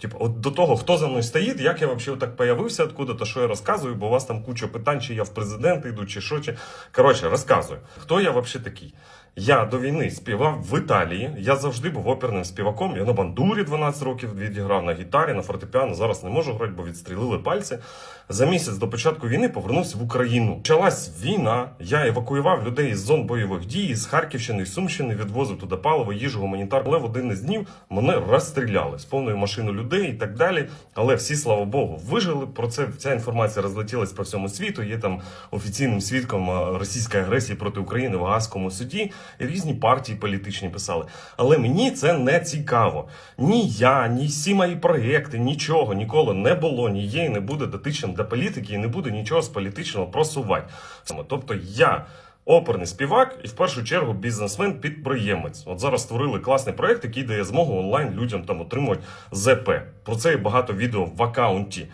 Типу, от до того, хто за мною стоїть, як я взагалі так появився, откуда-то, що я розказую, бо у вас там куча питань, чи я в президенти йду, чи що, чи. Коротше, розказую. Хто я взагалі такий? Я до війни співав в Італії. Я завжди був оперним співаком. Я на бандурі 12 років відіграв на гітарі, на фортепіано. Зараз не можу грати, бо відстрілили пальці. За місяць до початку війни повернувся в Україну. Почалась війна. Я евакуював людей із зон бойових дій, з Харківщини, з Сумщини, відвозив туди паливо, їжу, гуманітар. Але в один із днів мене розстріляли з повною машиною людей і так далі. Але всі, слава Богу, вижили. Про це ця інформація розлетілась по всьому світу. Є там офіційним свідком е, російської агресії проти України в Гаазькому суді. Різні партії політичні писали. Але мені це не цікаво. Ні я, ні всі мої проєкти, нічого ніколи не було, ні є і не буде дотичним до політики, і не буде нічого з політичного просувати. Тобто я. Оперний співак і в першу чергу бізнесмен-підприємець. От зараз створили класний проект, який дає змогу онлайн людям там отримувати ЗП. Про це є багато відео в акаунті.